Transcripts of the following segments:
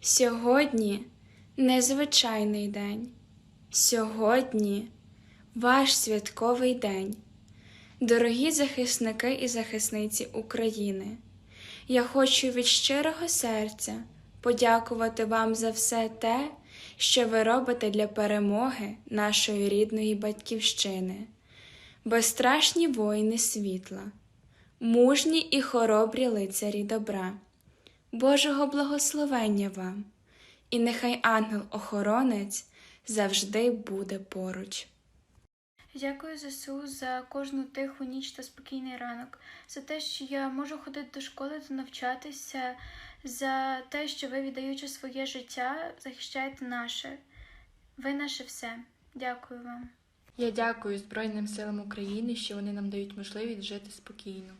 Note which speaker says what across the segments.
Speaker 1: Сьогодні незвичайний день. Сьогодні ваш святковий день. Дорогі захисники і захисниці України. Я хочу від щирого серця подякувати вам за все те, що ви робите для перемоги нашої рідної батьківщини, безстрашні воїни світла, мужні і хоробрі лицарі добра. Божого благословення вам, і нехай ангел-охоронець завжди буде поруч.
Speaker 2: Дякую ЗСУ за кожну тиху ніч та спокійний ранок, за те, що я можу ходити до школи та навчатися, за те, що ви, віддаючи своє життя, захищаєте наше. Ви наше все. Дякую вам.
Speaker 3: Я дякую Збройним силам України, що вони нам дають можливість жити спокійно.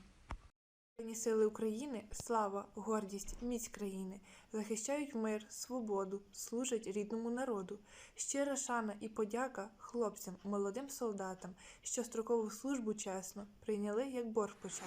Speaker 4: Збройні сили України слава, гордість, міць країни захищають мир, свободу, служать рідному народу. Щира шана і подяка хлопцям, молодим солдатам, що строкову службу чесно прийняли як борг почесно.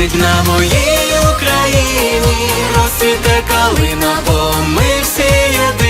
Speaker 5: засвітить на моїй Україні, розсвіте калина, бо ми всі єдині,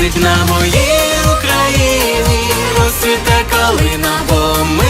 Speaker 5: Засвітить на моїй Україні, розцвіте калина, бо ми